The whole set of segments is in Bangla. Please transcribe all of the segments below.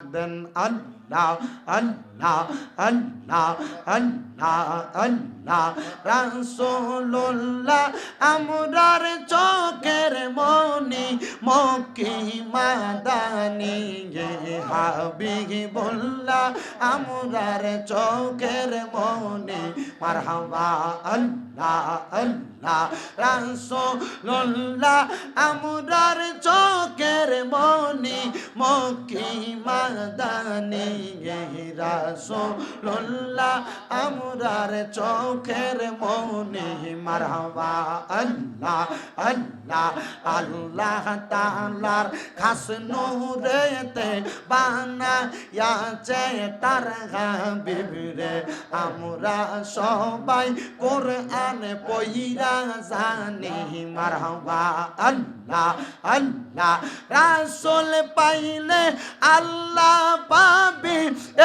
দেন আল্লাহ আল্লাহ আল্লাহ আল্লাহ আল্লাহ রাসূলুল্লাহ আমরার চোখের মনি মক্কি মাদানি হাবিবুল্লাহ আমরার চোখের মনি মারহাবা আল্লাহ আল্লাহ। রাসূলুল্লাহ আমরার গে রাসূলুল্লাহ, আমরার চোখের মনি মারহাবা। আল্লাহ আল্লাহ আল্লাহ তাআলার খাস নূরেতে বানা ইয়াছে তার হাবিবরে আমরা সবাই কোরআন পইরা জানি মারহাবা। আল্লাহ আল্লাহ, রাসূল পাইলে আল্লাহ পাবে।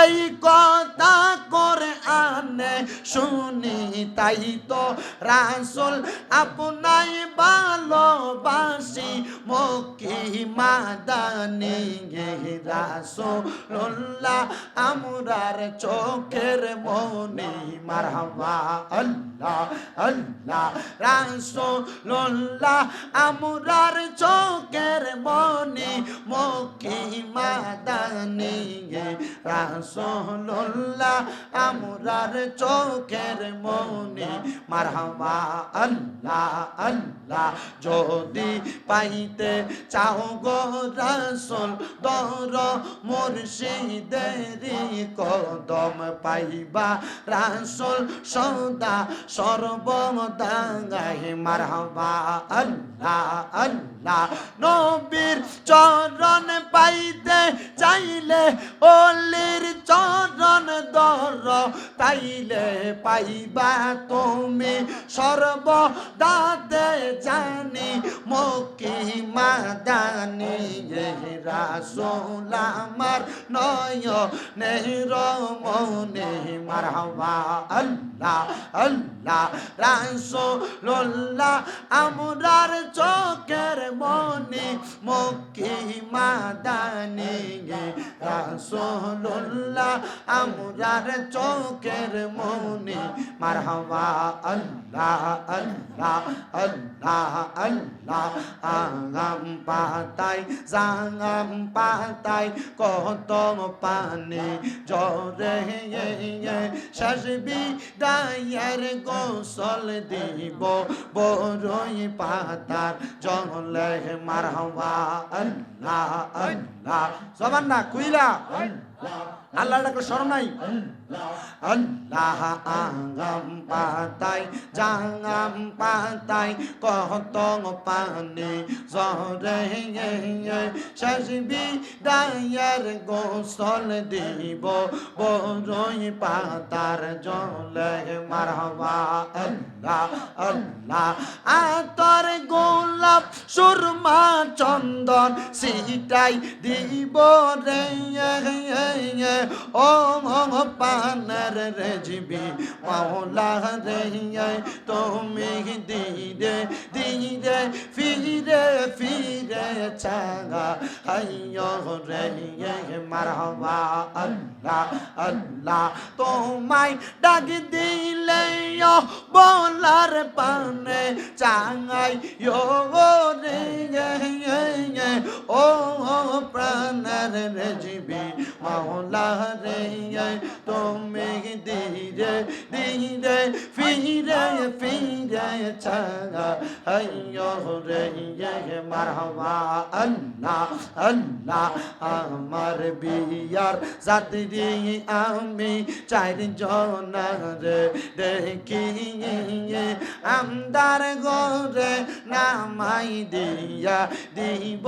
এই কথা করে আনে শুনি, তাই তো রাসূল আপনাই ভালোবাসি। মক্কি মাদানি গে রাসূলুল্লাহ, আমরার চোখের মনি মারহাবা। আল্লাহ আল্লাহ, রাসূলুল্লাহ, আমরার চোখের মনি মক্কি মাদানি গে রাসূলুল্লাহ আমরার চোখের মনি। মারহাবা আল্লাহ আল্লাহ, যদি পাইতে চাও গো রাসূল, দর মুর্শিদেরি কদম পাইবা। রাসূল সদা সর্বদা গাই মারহাবা আল্লাহ আল্লাহ। নবীর চরণ পাইতে চাইলে অলির চরণ দর তাইলে পাইবা তুমি সর্বদাতে জানি মকি মাদানি রাসোল আমার নয় নেহর মনে। মারহাবা, আল্লাহ আল্লাহ রাসোল্লাহ আমরার চোখের মনি মকি মাদানি রাসোল্লাহ আমরার চোখের মনি। মারহাবা, আল্লাহ আল্লাহ আল্লাহ আল্লাহ। আগাম পাতাই, জাগাম পাতাই, কত পানি। জরে শাসবি দায়ের গোসল দিব। বড়ই পাতার জলে মারহাবা, আল্লাহ আল্লাহ। সবার না কুইলা আল্লাহ ডাকলে শরম নাই? আল্লাহ পাতাই পাতাই কত পানি জরে গোসল দিব বড়ই পাতার জলে মারহাবা আল্লাহ আল্লাহ আতর গোলাপ সুরমা চন্দন সিটাই দিব রে ও পানার রেজবি, মাওলা রে তুমি দিরে দিরে ফিরে ফিরে চাগা হাইয় রে মারহাবা, আল্লাহ আল্লাহ, তোমায় ডাক দিলে বলার পানে চাঙাই রে ও প্রাণের রেজবি মাওলা রে তুমি ধীরে ধীরে চাগা হাইয় রে মারহাবা আল্লাহ আল্লাহ আমার বিয়ার যাত্রী আমি চার জনার দেখি আমদার গরে নামাই দিয়া দিব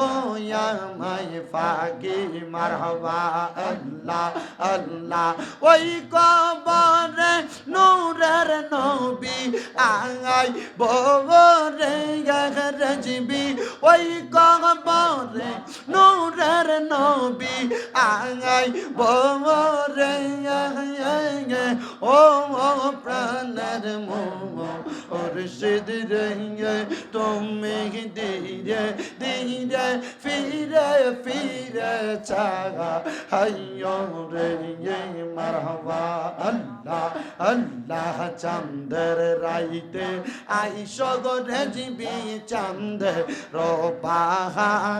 আমায় ফাঁকি মারহাবা আল্লাহ আল্লাহ ওই কবরে নূরের নবী আঙাই বরে রজবি ওই কবরে নূরের নবী আঙাই বরে ও প্রাণের মোহ মুর্শিদ রে তুমি ধীরে দিরে ফিরে ফিরে চাগা হাইয়ো রে মারহাবা, আল্লাহ আল্লাহ চান্দের রাইতে আইস গো রেজিবি চান্দে রোপাহার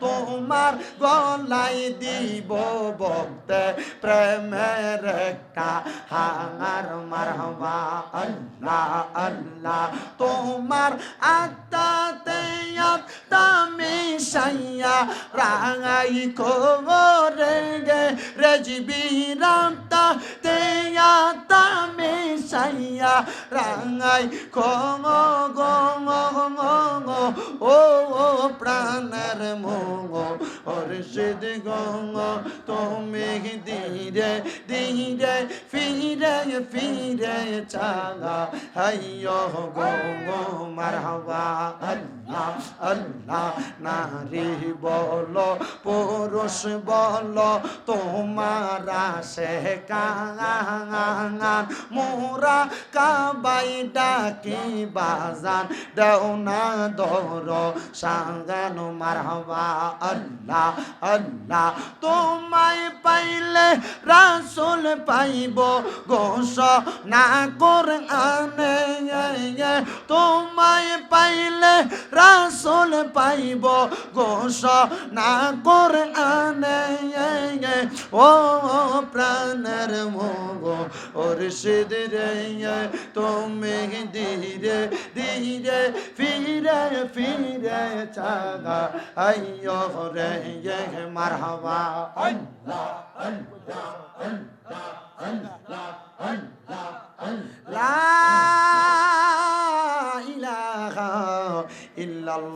তোমার গলাই দিব বক্তে প্রেমের একটা হাঙার মারহবা আল্লাহ আল্লাহ তোমার আত্মাতে আত্মা মিশাইয়া রাঙাই কোরে গে রেজিবি রামতা তে আত্মা মিশাইয়া রাঙাই গঙ গঙ ও প্রাণের মঙ্গ অর্ষিদ গঙ্গ তুমি ধীরে ধীরে ফিরে ফিরে চালা হাইয় গঙ্গ মারহাবা, আল্লাহ আল্লাহ, নারী বল, পুরুষ বল, তোমার সে কাঙান মোরা কাবাই ডাকি বাজান, দেও না দর সাঙ্গান মারহাবা, আল্লাহ আল্লাহ তোমায় পাইলে রাসুল পাইব গোস না করে আনে তোমায় পাইলে রাসুল পাইব গোস না কর আনে ও প্রাণের মোগ ওর সিদরে তুমি ধীরে ধীরে ফিরে ফিরে চাগা। আইয়ো রে মারহাবা। আল্লাহ আল্লাহ আল্লাহ আল্লাহ আল্লাহ।